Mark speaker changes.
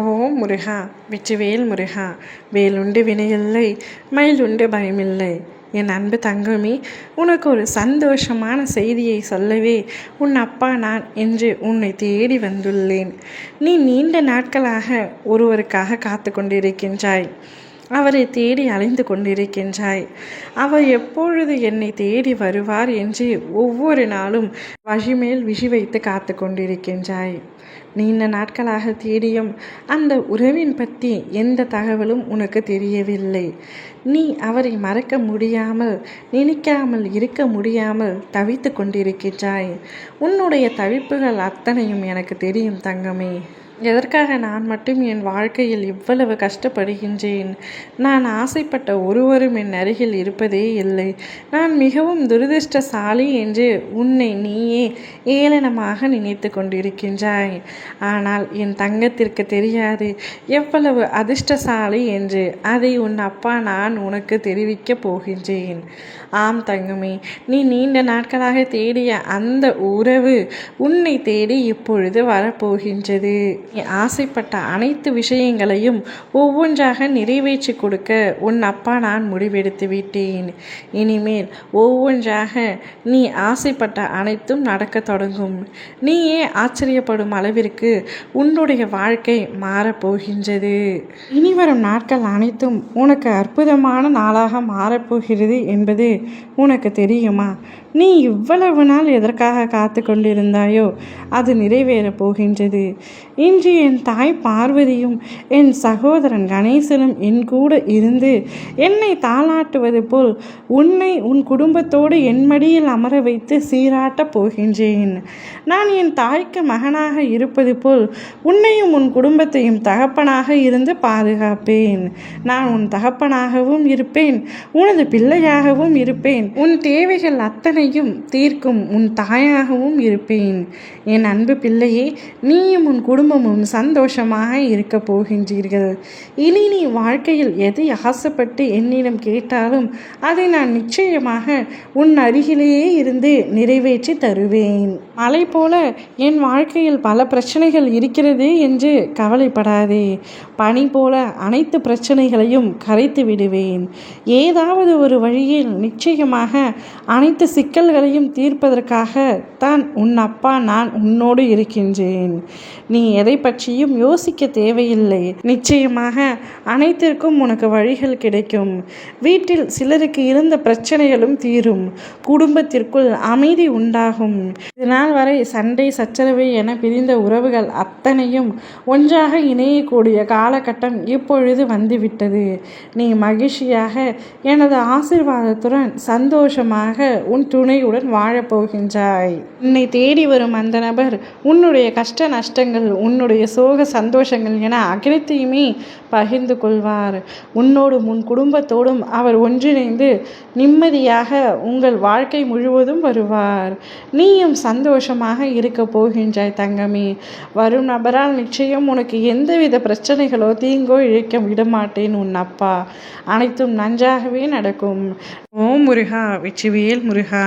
Speaker 1: ஓ முருகா வெற்றிவேல் முருகா வேலுண்டு வினையில்லை மயிலுண்டு பயமில்லை. என் அன்பு தங்கமே உனக்கு ஒரு சந்தோஷமான செய்தியை சொல்லவே உன் அப்பா நான் என்று உன்னை தேடி வந்துள்ளேன். நீ நீண்ட நாட்களாக ஒருவருக்காக காத்து கொண்டிருக்கின்றாய். அவரை தேடி அலைந்து கொண்டிருக்கின்றாய். அவர் எப்பொழுது என்னை தேடி வருவார் என்று ஒவ்வொரு நாளும் வழிமேல் விழி வைத்து காத்து கொண்டிருக்கின்றாய் நீண்ட நாட்களாக தேடியும் அந்த உறவின் பற்றி எந்த தகவலும் உனக்கு தெரியவில்லை. நீ அவரை மறக்க முடியாமல் நினைக்காமல் இருக்க முடியாமல் தவித்து கொண்டிருக்கின்றாய். உன்னுடைய தவிப்புகள் அத்தனையும் எனக்கு தெரியும் தங்கமே. எதற்காக நான் மட்டும் என் வாழ்க்கையில் இவ்வளவு கஷ்டப்படுகின்றேன்? நான் ஆசைப்பட்ட ஒருவரும் என் அருகில் இருப்பதே இல்லை. நான் மிகவும் துரதிருஷ்டசாலி என்று உன்னை நீயே ஏளனமாக நினைத்து கொண்டிருக்கின்றாய். ஆனால் என் தங்கத்திற்கு தெரியாது. எவ்வளவு அதிர்ஷ்டசாலி என்று அதை உன் அப்பா நான் உனக்கு தெரிவிக்கப் போகின்றேன். ஆம் தங்கமே நீ நீண்ட நாட்களாக தேடிய அந்த உறவு உன்னை தேடி இப்பொழுது வரப்போகின்றது. நீ ஆசைப்பட்ட அனைத்து விஷயங்களையும் ஒவ்வொன்றாக நிறைவேற்றி கொடுக்க உன் அப்பா நான் முடிவெடுத்து விட்டேன். இனிமேல் ஒவ்வொன்றாக நீ ஆசைப்பட்ட அனைத்தும் நடக்க தொடங்கும். நீயே ஆச்சரியப்படும் அளவிற்கு உன்னுடைய வாழ்க்கை மாறப்போகின்றது இனிவரும் நாட்கள் அனைத்தும் உனக்கு அற்புதமான நாளாக மாறப்போகிறது என்பது உனக்கு தெரியுமா? நீ இவ்வளவு நாள் எதற்காக காத்து கொண்டிருந்தாயோ அது நிறைவேறப் போகின்றது. இன்று என் தாய் பார்வதியும் என் சகோதரன் கணேசனும் என் கூட இருந்து என்னை தாளாட்டுவது போல் உன்னை உன் குடும்பத்தோடு என் மடியில் அமர வைத்து சீராட்டப் போகின்றேன் நான் என் தாய்க்கு மகனாக இருப்பது போல் உன்னையும் உன் குடும்பத்தையும் தகப்பனாக இருந்து பாதுகாப்பேன். நான் உன் தகப்பனாகவும் இருப்பேன். உனது பிள்ளையாகவும் இருப்பேன். உன் தேவைகள் அத்தனையும் தீர்க்கும் உன் தாயாகவும் இருப்பேன். என் அன்பு பிள்ளையே நீயும் உன் குடும்பமும் சந்தோஷமாக இருக்க போகின்றீர்கள். இனி நீ வாழ்க்கையில் எதை ஆசைப்பட்டு என்னிடம் கேட்டாலும் அதை நான் நிச்சயமாக உன் அருகிலேயே இருந்து நிறைவேற்றி தருவேன். மலை போல என் வாழ்க்கையில் பல பிரச்சனைகள் இருக்கிறது என்று கவலைப்படாதே. பனி போல அனைத்து பிரச்சனைகளையும் கரைத்து விடுவேன். ஏதாவது ஒரு வழியில் நிச்சயமாக அனைத்து சிக்கல்களையும் தீர்ப்பதற்காக தான் உன் அப்பா நான் உன்னோடு இருக்கின்றேன். நீ எதை பற்றியும் யோசிக்க தேவையில்லை. நிச்சயமாக அனைத்திற்கும் உனக்கு வழிகள் கிடைக்கும். வீட்டில் சிலருக்கு இருந்த பிரச்சனைகளும் தீரும். குடும்பத்திற்குள் அமைதி உண்டாகும். இதனால் வரை சண்டை சச்சரவு என பிரிந்த உறவுகள் அத்தனையும் ஒன்றாக இணையக்கூடிய காலகட்டம் இப்பொழுது வந்துவிட்டது. நீ மகிழ்ச்சியாக எனது ஆசிர்வாதத்துடன் சந்தோஷமாக உன் துணையுடன் வாழப்போகின்றாய். உன்னை தேடி வரும் அந்த நபர் உன்னுடைய கஷ்ட நஷ்டங்கள் உன்னுடைய சோக சந்தோஷங்கள் என அனைத்தையுமே பகிர்ந்து கொள்வார். உன்னோடும் உன் குடும்பத்தோடும் அவர் ஒன்றிணைந்து நிம்மதியாக உங்கள் வாழ்க்கை முழுவதும் வருவார். நீயும் சந்தோஷமாக இருக்க போகின்றாய் தங்கமே. வரும் நபரால் நிச்சயம் உனக்கு எந்தவித பிரச்சனைகளோ தீங்கோ இழைக்க விடமாட்டேன் உன் அப்பா. அனைத்தும் நன்றாகவே நடக்கும். ஓம் முருகா வெற்றிவேல் முருகா.